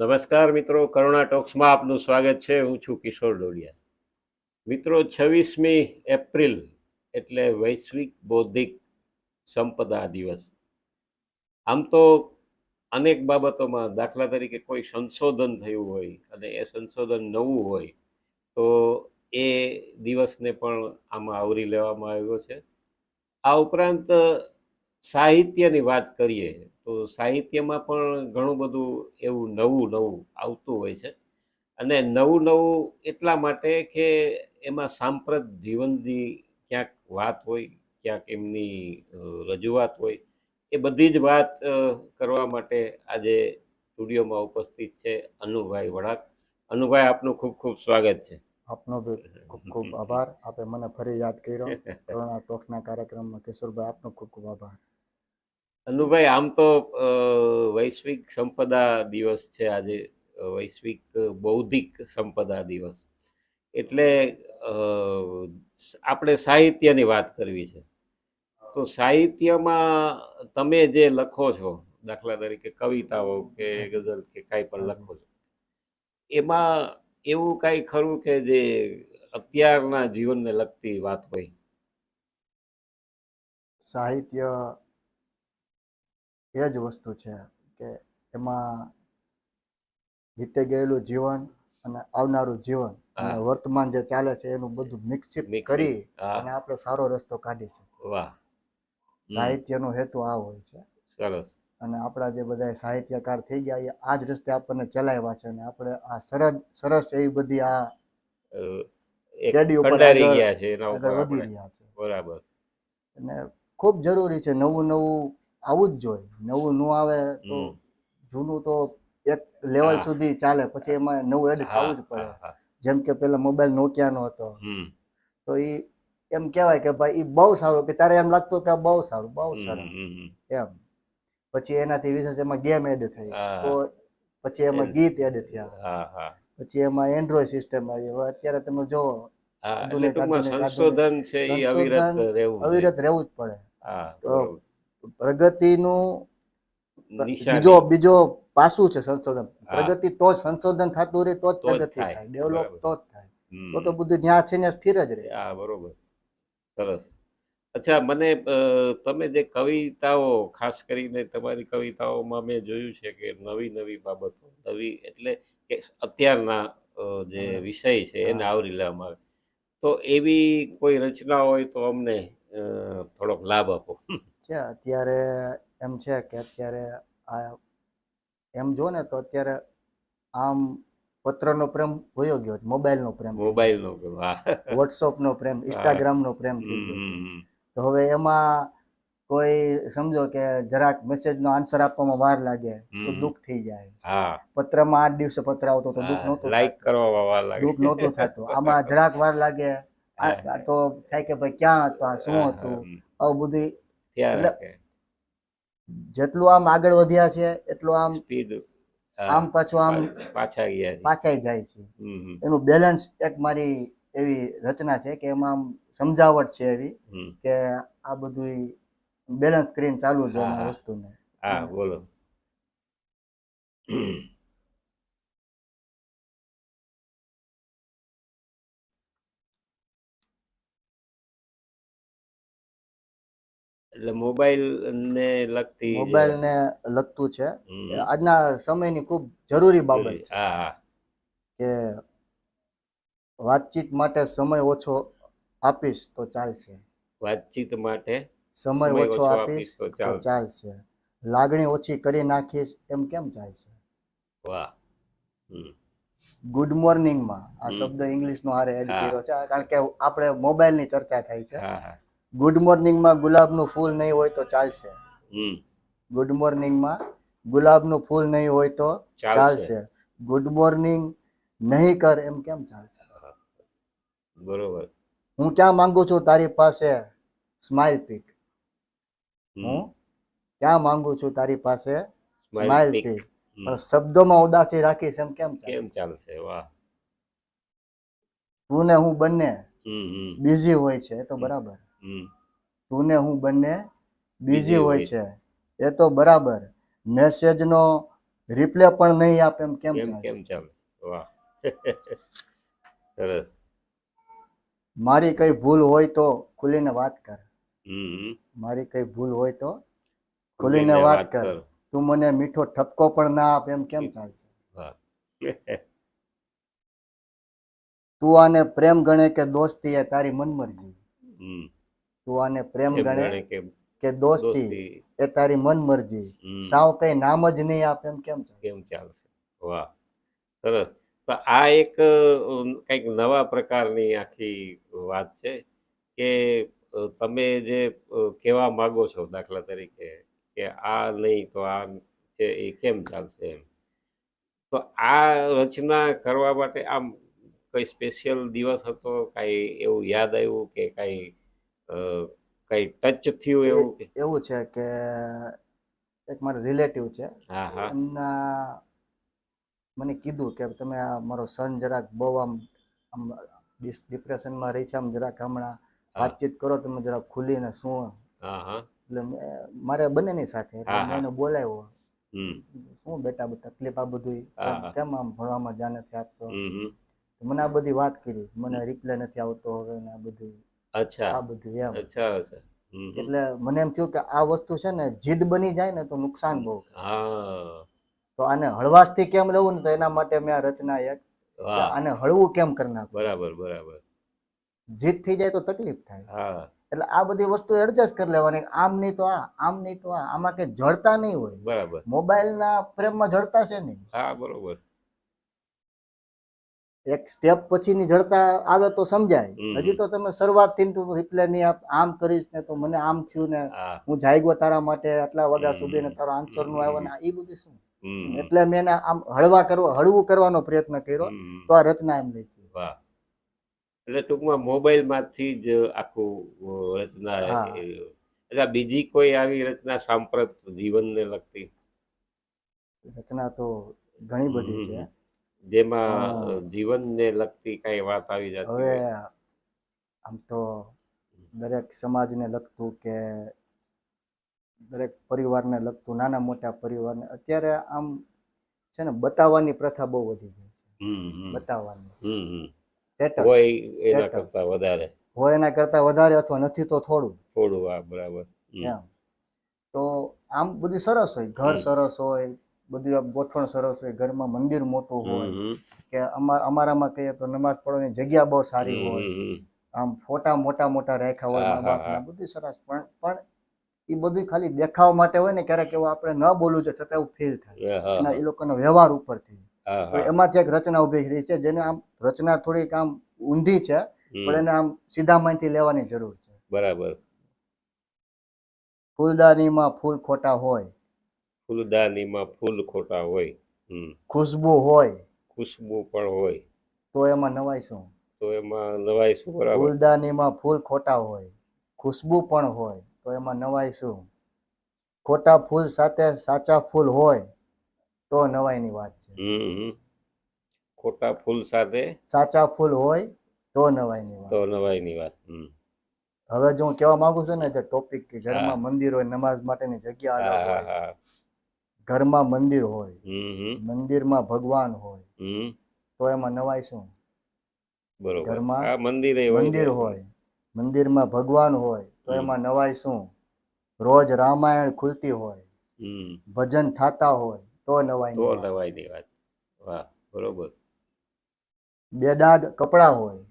નમસ્કાર મિત્રો, કરુણા ટોક્સમાં આપનું સ્વાગત છે. હું છું કિશોર ડોડિયા. મિત્રો, છવ્વીસમી એપ્રિલ એટલે વૈશ્વિક બૌદ્ધિક સંપદા દિવસ. આમ તો અનેક બાબતોમાં દાખલા તરીકે કોઈ સંશોધન થયું હોય અને એ સંશોધન નવું હોય, તો એ દિવસને પણ આમાં આવરી લેવામાં આવ્યો છે. આ ઉપરાંત સાહિત્યની વાત કરીએ, તો સાહિત્યમાં પણ ઘણું બધું એવું નવું નવું આવતું હોય છે. અને નવું નવું એટલા માટે કે એમાં સાંપ્રત જીવનની ક્યાંક વાત હોય, ક્યાંક એમની રજૂઆત હોય, એ બધી જ વાત કરવા માટે આજે સ્ટુડિયોમાં ઉપસ્થિત છે અનુભાઈ વડાક અનુભાઈ, આપનું ખૂબ ખૂબ સ્વાગત છે. આપનો બી ખૂબ ખૂબ આભાર. આપે મને ફરી યાદ કર્યો. કોરોના ટોકના કાર્યક્રમમાં કિશોરભાઈ આપનો ખૂબ ખૂબ આભાર. અનુભાઈ આમ તો વૈશ્વિક સંપદા દિવસ છે આજે. વૈશ્વિક બૌદ્ધિક સંપદા દિવસ. એટલે આપણે સાહિત્યની વાત કરવી છે. તો સાહિત્યમાં તમે જે લખો છો દાખલા તરીકે કવિતાઓ કે ગઝલ કે કાંઈ પણ લખો છો એમાં એવું કાંઈ ખરું કે જે અત્યારના જીવનને લગતી વાત હોય? સાહિત્ય એ જ વસ્તુ છે કે એમાં વીતે ગયેલું જીવન અને આવનારું જીવન અને વર્તમાન જે ચાલે છે એનું બધું મિક્સિપ કરી અને આપણે સારો રસ્તો કાઢી શકીએ. સાહિત્યનો હેતુ આ હોય છે. સરસ. અને આપણા જે બધા સાહિત્યકાર થઈ ગયા એ આ જ રસ્તે આપણને ચલાવ્યા છે અને આપણે આ સરસ સરસ એવી બધી આ કંડારી આગળ- ગયા છે આગળ વધી રહ્યા છે. બરાબર. અને ખૂબ જરૂરી છે નવું નવું આવવું જ જોઈએ. નવું ન આવે તો જૂનું તો એક લેવલ સુધી ચાલે. પછી એમાં નવું એડ થવું જ પડે. જેમ કે પેલા મોબાઈલ નોકિયાનો હતો. તો એ એમ કહેવાય કે ભાઈ એ બહુ સારું કે તારે એમ લાગતું કે બહુ સારું બહુ હમ. એમ. પછી એનાથી વિશેષ એમાં ગેમ એડ થઈ. તો પછી એમાં ગીત એડ થયા. પછી એમાં એન્ડ્રોઈડ સિસ્ટમ આવી. અત્યારે તમે જો સંશોધન છે એ અવિરત રહેવું અવિરત રહેવું જ પડે. તો. પ્રગતિનું બીજો બીજો પાસું છે સંશોધન. પ્રગતિ તો જ સંશોધન થતું રહે તો જ પ્રગતિ થાય. ડેવલપ તો જ થાય. તો તો બધું ત્યાં છે ને સ્થિર જ રહે. હા બરોબર. સરસ. અચ્છા મને તમે જે કવિતાઓ ખાસ કરીને તમારી કવિતાઓમાં મેં જોયું છે કે નવી નવી બાબતો નવી એટલે કે અત્યારના જે વિષય છે એને આવરી લેવામાં આવે. તો એવી કોઈ રચના હોય તો અમને થોડોક લાભ આપો. છે અત્યારે એમ છે કે અત્યારે આ એમ જો ને તો અત્યારે આમ પત્રનો પ્રેમ વયો ગયો મોબાઈલનો પ્રેમ મોબાઈલનો પ્રેમ. વોટ્સઅપનો પ્રેમ ઇન્સ્ટાગ્રામનો પ્રેમ થઈ ગયો. તો હવે એમાં કોઈ સમજો કે જરાક મેસેજનો આન્સર આપવામાં વાર લાગે તો દુઃખ થઈ જાય. હા. પત્રમાં આઠ દિવસે પત્ર આવતો તો દુઃખ નહોતું લાઈક. કરવામાં વાર લાગે. દુઃખ નહોતું થતું. આમાં જરાક વાર લાગે. તો થાય કે ભાઈ ક્યાં હતું આ શું હતું. આવું બધું એટલે જેટલું આમ આગળ વધ્યા છે એટલું આમ સ્પીડ આમ પાછું આમ પાછા ગયા પાછા જાય છે. એનું બેલેન્સ એક મારી એવી રચના છે કે એમાં સમજાવટ છે એવી કે આ બધું બેલેન્સ કરીને ચાલુ છે વસ્તુને. હા બોલો. એટલે મોબાઈલ ને લગતી મોબાઈલ ને લગતું છે. આજના સમયની ખૂબ જરૂરી બાબત છે. કે વાતચીત માટે સમય ઓછો આપીશ તો ચાલશે. વાતચીત માટે સમય ઓછો આપીશ તો ચાલશે. લાગણી ઓછી કરી નાખીશ એમ કેમ ચાલશે? વાહ. ગુડ મોર્નિંગમાં આ શબ્દ ઇંગ્લિશ નો હારે એડ કર્યો છે કારણ કે આપણે મોબાઈલની ચર્ચા થાય છે. ગુડ મોર્નિંગ ગુડ મોર્નિંગમાં ગુલાબનું ફૂલ નહીં હોય તો ચાલશે. ગુડ મોર્નિંગમાં ગુલાબનું ફૂલ નહીં હોય તો. ચાલશે. ગુડ મોર્નિંગ નહીં કર એમ કેમ ચાલશે? બરોબર. હું ક્યાં માંગુ છું તારી પાસે સ્માઇલ પિક હું ક્યાં માંગુ છું તારી પાસે સ્માઇલ. પિક પણ શબ્દોમાં ઉદાસી રાખીશ એમ કેમ કેમ ચાલશે? વાહ. તું ને હું બંને બિઝી હોય છે એ તો બરાબર. તું ને હું બંને બીઝી હોય છે. એ તો બરાબર. મેસેજ નો રિપ્લે પણ નહીં આપે એમ કેમ કેમ ચાલશે? ચાલે વાહ. સરસ. મારી કઈ ભૂલ હોય તો ખુલીને વાત કર. મારી કઈ ભૂલ હોય તો ખુલીને વાત કર. તું મને મીઠો ઠપકો પણ ના આપ એમ કેમ ચાલશે? તું આને પ્રેમ ગણે કે દોસ્તી એ તારી મનમરજી? તું આને પ્રેમ ગણે કે દોસ્તી એ તારી મનમરજી? સાવ કઈ નામ જ નહીં આપે એમ કેમ કેમ ચાલશે? ચાલશે? વાહ. સરસ. તો આ એક કંઈક નવા પ્રકારની આખી વાત છે કે તમે જે કહેવા માગો છો દાખલા તરીકે કે આ નહીં તો આ છે એ કેમ ચાલશે એમ. તો આ રચના કરવા માટે આમ કઈ સ્પેશિયલ દિવસ હતો? કાંઈ એવું યાદ આવ્યું કે કાંઈ કાંઈ ટચ થયું એવું એવું છે કે એક મારા રિલેટિવ છે. હા હા. એમના મને કીધું કે તમે આ મારો સન જરાક બહુ આમ આમ ડિપ્રેશનમાં રહી છે આમ જરાક હમણાં વાતચીત કરો તમે જરાક ખુલીને શું એટલે મારે બંનેની સાથે. એને બોલાવ્યો. શું બેટા તકલીફ આ બધું. કેમ આમ ભણવામાં જા નથી આપતો. મને આ બધી વાત કરી. મને રિપ્લે નથી આવતો હવે ને આ બધું. અચ્છા. આ બધું એમ. અચ્છા. એટલે મને એમ થયું કે આ વસ્તુ છે ને જીદ બની જાય ને તો નુકસાન બહુ. હા. તો આને હળવાશથી કેમ લેવું ને તો એના માટે મેં આ રચના એક આને હળવું કેમ કરી નાખવું? બરાબર બરાબર. જીદ થઈ જાય તો તકલીફ થાય. એટલે આ બધી વસ્તુ એડજસ્ટ કરી લેવાની. આમ નહીં તો આ આમ નહીં તો આ. આમાં કે જડતા નહીં હોય. બરાબર. મોબાઈલના પ્રેમમાં જડતા છે નહીં. હા બરોબર. એક સ્ટેપ પછીની જડતા આવે તો સમજાય. હજી તો તમે શરૂઆતથી તું રિપ્લે નહીં આપ આમ કરીશ ને તો મને આમ થયું ને હા. જાગ્યો તારા માટે આટલા વાગ્યા સુધી ને તારો આન્સરનું આવ્યો ને એ બધું શું? એટલે મેં એને આમ હળવા કરવા હળવું કરવાનો પ્રયત્ન કર્યો તો આ રચના એમ લખી. વાહ. એટલે ટૂંકમાં મોબાઈલમાંથી જ આખું રચના એટલે બીજી કોઈ આવી રચના સાંપ્રત જીવનને લગતી? રચના તો ઘણી બધી છે. જેમાં જીવનને લગતી કઈ વાત આવી જતી હવે આમ તો દરેક સમાજને લગતું કે દરેક પરિવારને લગતું નાના મોટા પરિવારને. અત્યારે આમ છે ને બતાવવાની પ્રથા બહુ વધી ગઈ છે. બતાવવાની. હોય એના કરતા વધારે. હોય એના કરતા વધારે અથવા નથી તો થોડું. થોડું આ બરાબર. તો આમ બધું સરસ હોય. ઘર સરસ હોય બધું આમ ગોઠવણ સરસ હોય. ઘરમાં મંદિર મોટું હોય. કે અમારા અમારામાં કહીએ તો નમાઝ પડવાની જગ્યા બહુ સારી હોય. આમ ફોટા મોટા મોટા રાખ્યા હોય. બધું સરસ. પણ પણ એ બધું ખાલી દેખાવ માટે હોય ને ક્યારેક એવું આપણે ન બોલવું જોઈએ છતાં એવું ફીલ થાય. અને એ લોકોનો વ્યવહાર ઉપરથી. એમાંથી એક રચના ઊભી થઈ છે જેને આમ રચના થોડીક આમ ઊંધી છે પણ એને આમ સીધા માનથી લેવાની જરૂર છે. બરાબર. ફૂલદાનીમાં ફૂલ ખોટા હોય. ફૂલદાનીમાં ફૂલ ખોટા હોય. ખુશ્બુ હોય. ખુશ્બુ પણ હોય. તો એમાં નવાઈ શું? તો એમાં નવાઈ શું બરાબર. ફૂલદાનીમાં ફૂલ ખોટા હોય. ખુશ્બુ પણ હોય. તો એમાં નવાઈ શું? ખોટા ફૂલ સાથે સાચા ફૂલ હોય તો નવાઈની વાત છે. ખોટા ફૂલ સાથે સાચા ફૂલ હોય તો નવાઈની વાત તો નવાઈની વાત હવે જો હું કહેવા માંગુ છું ને જે ટોપિક કે ઘરમાં મંદિર હોય નમાઝ માટેની જગ્યા હોય ઘરમાં મંદિર હોય. મંદિરમાં ભગવાન હોય તો એમાં નવાઈ શું? બરોબર. ઘરમાં મંદિર. હોય મંદિરમાં ભગવાન હોય તો એમાં નવાય શું? રોજ રામાયણ ખુલતી હોય ભજન થતા હોય તો તો નવાયની વાત. વાહ બરોબર. બેડાગ કપડા હોય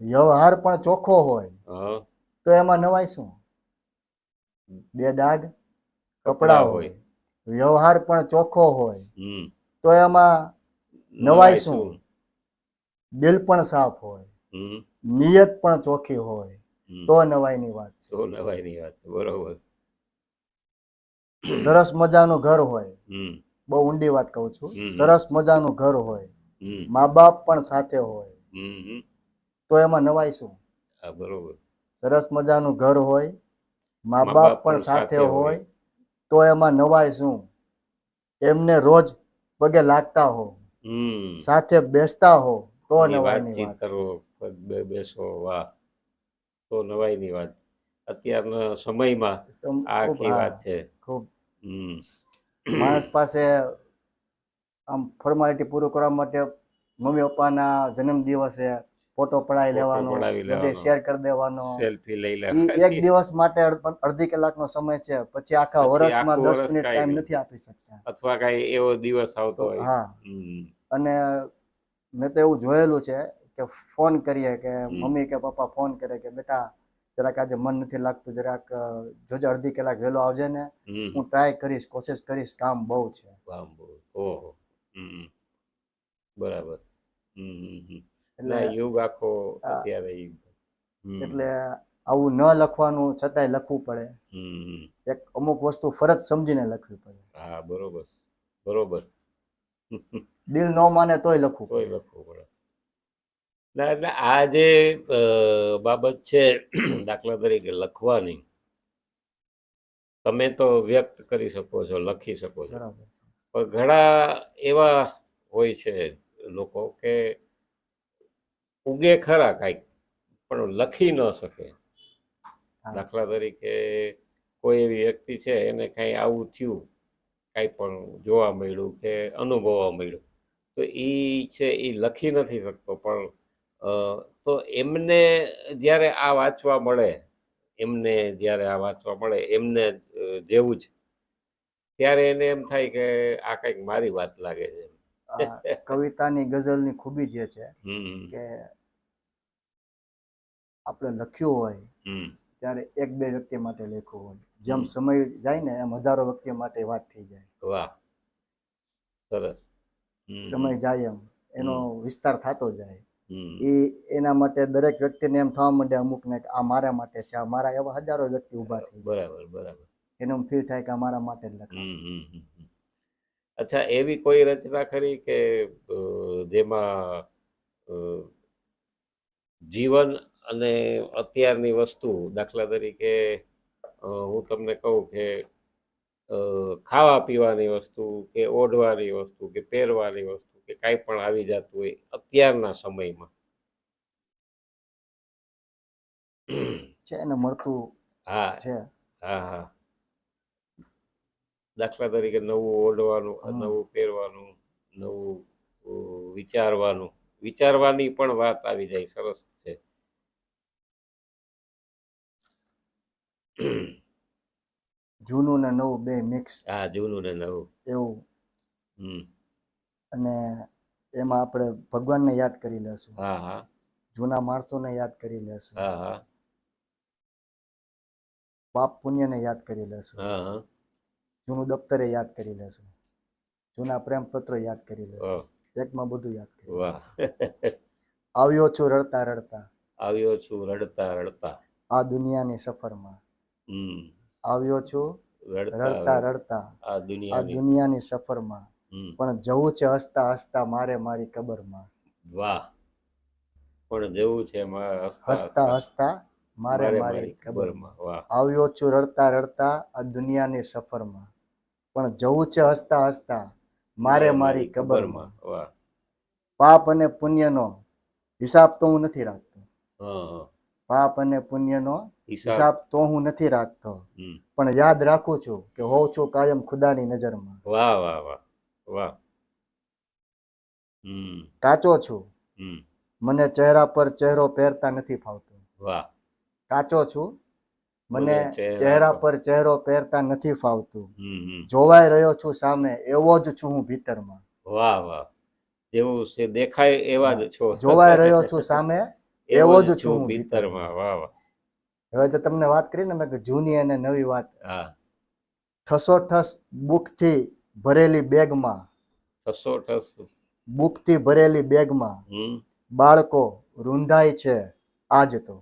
વ્યવહાર પણ ચોખ્ખો હોય તો એમાં નવાય શું? બે ડાગ કપડા હોય વ્યવહાર પણ ચોખ્ખો હોય તો એમાં નવાય શું? દિલ પણ સાફ હોય નિયત પણ ચોખ્ખી હોય. તો નવાઈની વાત છે. તો નવાઈની વાત બરોબર. સરસ મજાનું ઘર હોય. બહુ ઊંડી વાત કહું છું. સરસ મજાનું ઘર હોય. મા બાપ પણ સાથે હોય. તો એમાં નવાઈ શું? બરોબર. સરસ મજાનું ઘર હોય મા બાપ પણ સાથે હોય તો એમાં નવાઈ શું? એમને રોજ પગે લાગતા હો સાથે બેસતા હો તો નવાયની વાત કરો બેસો વાહ. તો નવાઈની વાત. અત્યારના સમયમાં આખી વાત છે. ખૂબ. માણસ પાસે આમ ફોર્માલિટી પૂરું કરવા માટે મમ્મી પપ્પાના જન્મ દિવસે ફોટો પડાવી લેવાનો બધે શેર કરી દેવાનો. સેલ્ફી લઈ લે એક દિવસ માટે અડ- અડધી કલાકનો સમય છે. પછી આખા વર્ષમાં આખું દસ વરસ મિનિટ ટાઈમ નથી આપી શકતા. અથવા કઈ એવો દિવસ આવતો હોય. હા. અને મેં તો એવું જોયેલું છે કે ફોન કરીએ કે મમ્મી કે પપ્પા ફોન કરે કે બેટા જરાક આજે મન નથી લાગતું જરાક જોજે અડધી કલાક વહેલો આવજે ને. હું ટ્રાય કરીશ કોશિશ કરીશ કામ બહુ છે. કામ બહુ. ઓહો. બરાબર. એટલે યુગ આખો અત્યારે એટલે આવું ન લખવાનું છતાંય લખવું પડે. એક અમુક વસ્તુ ફરજ સમજીને લખવી પડે. હા બરોબર. બરોબર. દિલ ન માને તોય લખવું તોય લખવું પડે. ના એટલે આ જે બાબત છે દાખલા તરીકે લખવાની તમે તો વ્યક્ત કરી શકો છો લખી શકો છો. પણ ઘણા એવા હોય છે લોકો કે ઉગે ખરા કાંઈક પણ લખી ન શકે. દાખલા તરીકે કોઈ એવી વ્યક્તિ છે એને કાંઈ આવું થયું કાંઈ પણ જોવા મળ્યું કે અનુભવવા મળ્યું તો એ છે એ લખી નથી શકતો પણ તો એમને જ્યારે આ વાંચવા મળે એમને જ્યારે આ વાંચવા મળે એમને જેવું જ. ત્યારે એને એમ થાય કે આ કંઈક મારી વાત લાગે છે. કવિતાની ગઝલની ખૂબી જે છે કે આપણે લખ્યું હોય ત્યારે એક બે વ્યક્તિ માટે લખ્યું હોય. જેમ સમય જાય ને એમ હજારો વ્યક્તિ માટે વાત થઈ જાય. વાહ. સરસ. સમય જાય એમ. એનો વિસ્તાર થતો જાય. એ એના માટે દરેક વ્યક્તિને એમ થવા માંડે અમુક ને આ મારા માટે છે આ મારા એવા હજારો વ્યક્તિ ઊભા થઈ બરાબર બરાબર. એનો ફીલ થાય કે આ મારા માટે જ લખાય. અચ્છા એવી કોઈ રચના ખરી કે જેમાં જીવન અને અત્યારની વસ્તુ દાખલા તરીકે હું તમને કહું કે ખાવા પીવાની વસ્તુ કે ઓઢવાની વસ્તુ કે પહેરવાની વસ્તુ કે કાંઈ પણ આવી જતું હોય અત્યારના સમયમાં. છે ને મળતું હા. છે. હા હા. દાખલા તરીકે નવું ઓઢવાનું નવું પહેરવાનું નવું વિચારવાનું. વિચારવાની પણ વાત આવી જાય સરસ છે. જૂનું ને નવું બે મિક્સ હા જૂનું ને નવું. એવું. હમ. અને એમાં આપણે ભગવાનને યાદ કરી લેશું. હા હા. જૂના માણસોને યાદ કરી લેશું. હા હા. પાપ પુણ્યને યાદ કરી લેશું. જૂનું દફતરે યાદ કરી લેશું. જૂના પ્રેમ પત્રો યાદ કરી લેશું. એકમાં બધું યાદ કરી લેશું. આવ્યો છું રડતા રડતા. આવ્યો છું રડતા રડતા. આ દુનિયાની સફરમાં. આવ્યો છું રડતા રડતા આ દુનિયાની સફરમાં. પણ જવું છે હસતા હસતા મારે મારી કબરમાં. વાહ. પણ જવું છે હસતા હસતા મારે મારે કબરમાં. આવ્યો છું રડતા રડતા આ દુનિયાની સફરમાં. પણ જવું છે હસતા હસતા મારે મારી કબરમાં. પાપ અને પુણ્યનો હિસાબ તો હું નથી રાખતો. પાપ અને પુણ્યનો હિસાબ. તો હું નથી રાખતો. પણ યાદ રાખું છું કે હોઉં છું કાયમ ખુદાની નજરમાં. વાહ વાહ વાહ. વાહ. કાચો છું. મને ચહેરા પર ચહેરો પહેરતા નથી ફાવતો. વાહ. કાચો છું. મને ચહેરા પર- ચહેરો પહેરતા નથી ફાવતું. હમ રહ્યો છું સામે એવો જ છું હું ભીતરમાં. વાહ વાહ. જેવું છે દેખાય એવા જ છો. જોવાય રહ્યો છું સામે એવો જ છું હું ભીતરમાં. વાહ વાહ. હવે તો તમને વાત કરી ને મેં કે જૂની અને નવી વાત. હા. બુક બુકથી ભરેલી બેગમાં ઠસો ઠસ બુકથી ભરેલી બેગમાં બાળકો રૂંધાય છે આજ તો.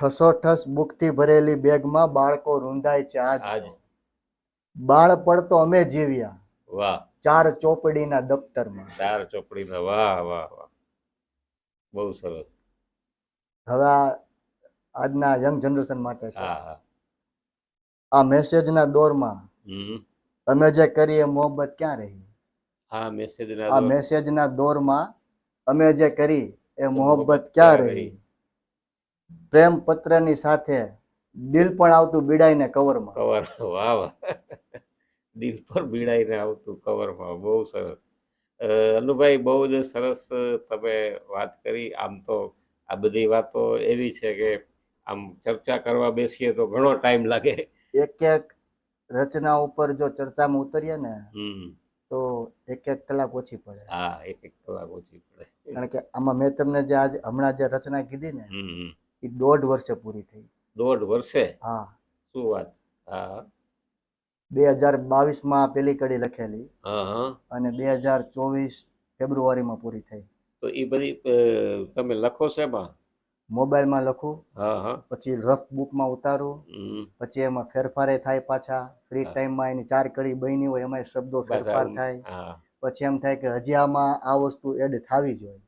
ઠસોઠસ બુકથી ભરેલી બેગમાં બાળકો રૂંધાય છે આજ બાળપણ તો અમે જીવ્યા. વાહ. ચાર ચોપડીના દફતરમાં. ચાર ચોપડીના વાહ વાહ વાહ. બહુ સરસ. હવે આજના યંગ જનરેશન માટે છે. આ મેસેજના દોરમાં અમે જે કરીએ મોહબ્બત ક્યાં રહી? આ મેસેજ આ ના મેસેજના દોરમાં અમે જે કરી એ મોહબ્બત ક્યાં રહી? પ્રેમ પત્રની સાથે દિલ પણ આવતું બીડાઈને કવરમાં. કવર વાહ વાહ. દિલ પર બીડાઈને આવતું કવરમાં બહુ સરસ. અનુભાઈ બહુ જ સરસ તમે વાત કરી. આમ તો આ બધી વાતો એવી છે કે આમ ચર્ચા કરવા બેસીએ તો ઘણો ટાઈમ લાગે. એક એક રચના ઉપર જો ચર્ચામાં ઉતરીએ ને તો એક એક કલાક ઓછી પડે. હા એક એક કલાક ઓછી પડે. કારણ કે આમાં મેં તમને જે આજે હમણાં જે રચના કીધી ને. એ દોઢ વર્ષે પૂરી થઈ. દોઢ વર્ષે? હા. શું વાત? હા. બે હજાર બાવીસમાં પેલી કડી લખેલી અને બે હજાર ચોવીસ ફેબ્રુઆરીમાં પૂરી થઈ. તો એ બધી તમે લખો છે એમાં? મોબાઈલમાં લખું પછી રફ બુકમાં ઉતારું. પછી એમાં ફેરફારે થાય પાછા ફ્રી. ટાઈમમાં એની ચાર કડી બની હોય એમાં શબ્દો ફેરફાર થાય. પછી એમ થાય કે હજી આમાં આ વસ્તુ એડ થવી જોઈએ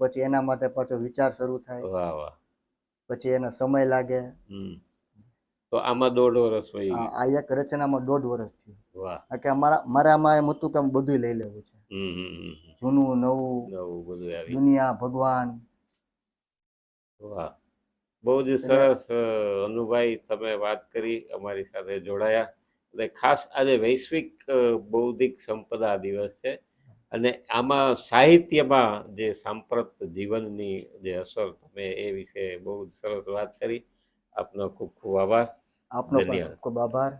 પછી એના માટે પાછો વિચાર શરૂ થાય. પછી એનો સમય લાગે. તો આમાં દોઢ વર્ષ હોય આ એક રચનામાં દોઢ વર્ષ થયું. કે અમારા મારામાં એમ હતું કે આમ બધું લઈ લેવું છે. જૂનું નવું દુનિયા ભગવાન વાહ. બહુ જ સરસ અનુભાઈ તમે વાત કરી અમારી સાથે જોડાયા. અને ખાસ આજે વૈશ્વિક બૌદ્ધિક સંપદા દિવસ છે. અને આમાં સાહિત્યમાં જે સાંપ્રત જીવનની જે અસર તમે એ વિશે બહુ જ સરસ વાત કરી. આપનો ખૂબ ખૂબ આભાર. આપનો ખૂબ આભાર.